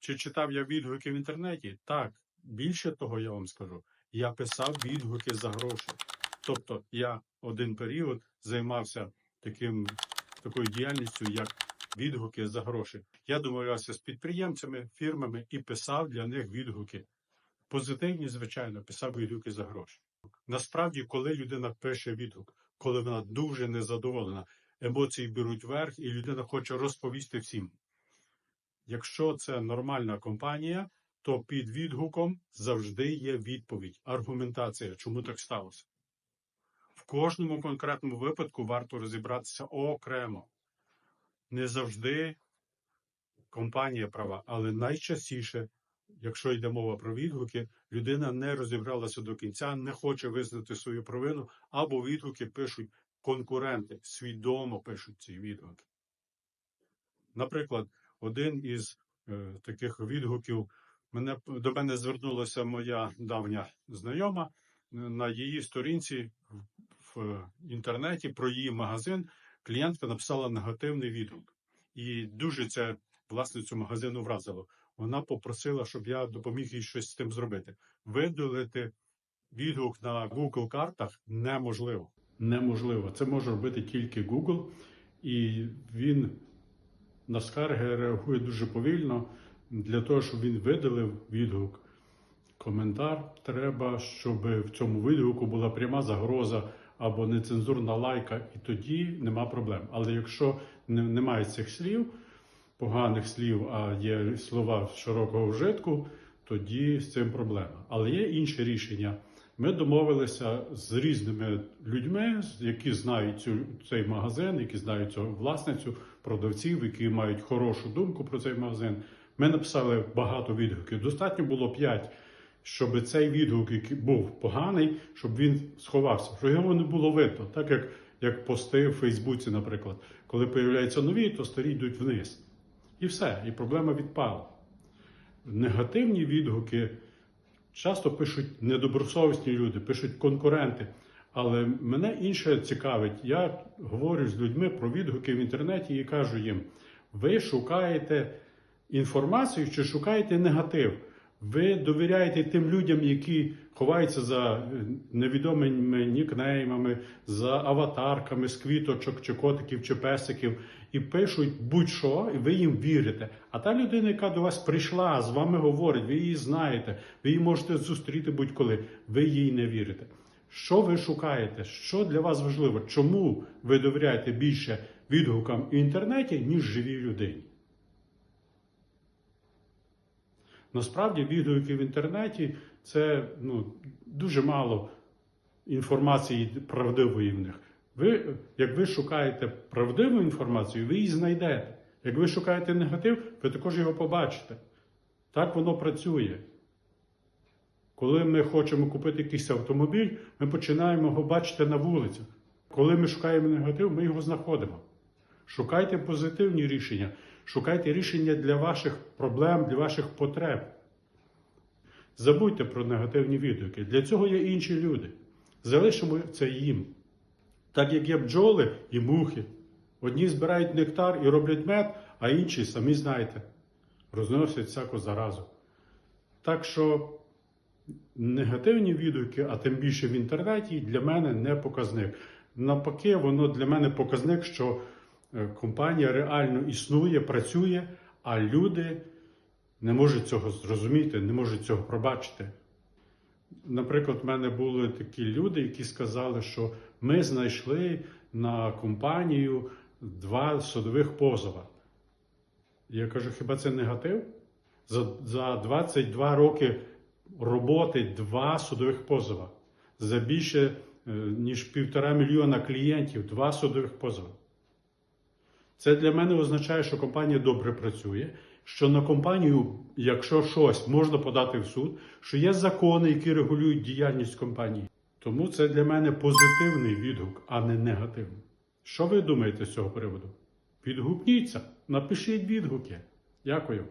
Чи читав я відгуки в інтернеті? Так. Більше того, я вам скажу, я писав відгуки за гроші. Тобто я один період займався таким, такою діяльністю, як відгуки за гроші. Я домовлявся з підприємцями, фірмами і писав для них відгуки. Позитивні, звичайно, писав відгуки за гроші. Насправді, коли людина пише відгук, коли вона дуже незадоволена, емоції беруть верх, і людина хоче розповісти всім. Якщо це нормальна компанія, то під відгуком завжди є відповідь, аргументація, чому так сталося. В кожному конкретному випадку варто розібратися окремо. Не завжди компанія права, але найчастіше, якщо йде мова про відгуки, людина не розібралася до кінця, не хоче визнати свою провину, або відгуки пишуть конкуренти, свідомо пишуть ці відгуки. Наприклад, один із е, таких відгуків мене до мене звернулася моя давня знайома е, на її сторінці в, в інтернеті про її магазин. Клієнтка написала негативний відгук, і дуже це власницю магазину вразило. Вона попросила, щоб я допоміг їй щось з тим зробити. Видалити відгук на Google картах неможливо. Неможливо. Це може робити тільки Google, і він на скарги реагує дуже повільно. Для того, щоб він видалив відгук, коментар, треба, щоб в цьому відгуку була пряма загроза або нецензурна лайка, і тоді нема проблем. Але якщо немає цих слів, поганих слів, а є слова широкого вжитку, тоді з цим проблема. Але є інше рішення. Ми домовилися з різними людьми, які знають цю, цей магазин, які знають цю власницю, продавців, які мають хорошу думку про цей магазин. Ми написали багато відгуків. Достатньо було п'ять, щоб цей відгук, який був поганий, щоб він сховався, щоб його не було видно. Так як, як пости в Фейсбуці, наприклад. Коли появляються нові, то старі йдуть вниз. І все, і проблема відпала. Негативні відгуки часто пишуть недобросовісні люди, пишуть конкуренти. Але мене інше цікавить. Я говорю з людьми про відгуки в інтернеті і кажу їм: ви шукаєте інформацію чи шукаєте негатив? Ви довіряєте тим людям, які ховаються за е, невідомими нікнеймами, за аватарками з квіточок, чи котиків, чи песиків, і пишуть будь-що, і ви їм вірите. А та людина, яка до вас прийшла, з вами говорить, ви її знаєте, ви її можете зустріти будь-коли, ви їй не вірите. Що ви шукаєте? Що для вас важливо? Чому ви довіряєте більше відгукам в інтернеті, ніж живій людині? Насправді відгуки в інтернеті це ну, дуже мало інформації правдивої в них. Ви, як ви шукаєте правдиву інформацію, ви її знайдете. Як ви шукаєте негатив, ви також його побачите. Так воно працює. Коли ми хочемо купити якийсь автомобіль, ми починаємо його бачити на вулицях. Коли ми шукаємо негатив, ми його знаходимо. Шукайте позитивні рішення, шукайте рішення для ваших проблем, для ваших потреб. Забудьте про негативні відгуки. Для цього є інші люди. Залишимо це їм. Так як є бджоли і мухи. Одні збирають нектар і роблять мед, а інші, самі знаєте, розносять всяку заразу. Так що негативні відгуки, а тим більше в інтернеті, для мене не показник. Навпаки, воно для мене показник, що компанія реально існує, працює, а люди не можуть цього зрозуміти, не можуть цього пробачити. Наприклад, в мене були такі люди, які сказали, що ми знайшли на компанію два судових позова. Я кажу, хіба це негатив? За, за 22 роки роботи два судових позова. За більше е, ніж півтора мільйона клієнтів, два судових позови. Це для мене означає, що компанія добре працює, що на компанію, якщо щось можна подати в суд, що є закони, які регулюють діяльність компанії. Тому це для мене позитивний відгук, а не негативний. Що ви думаєте з цього приводу? Відгукніться, напишіть відгуки. Дякую.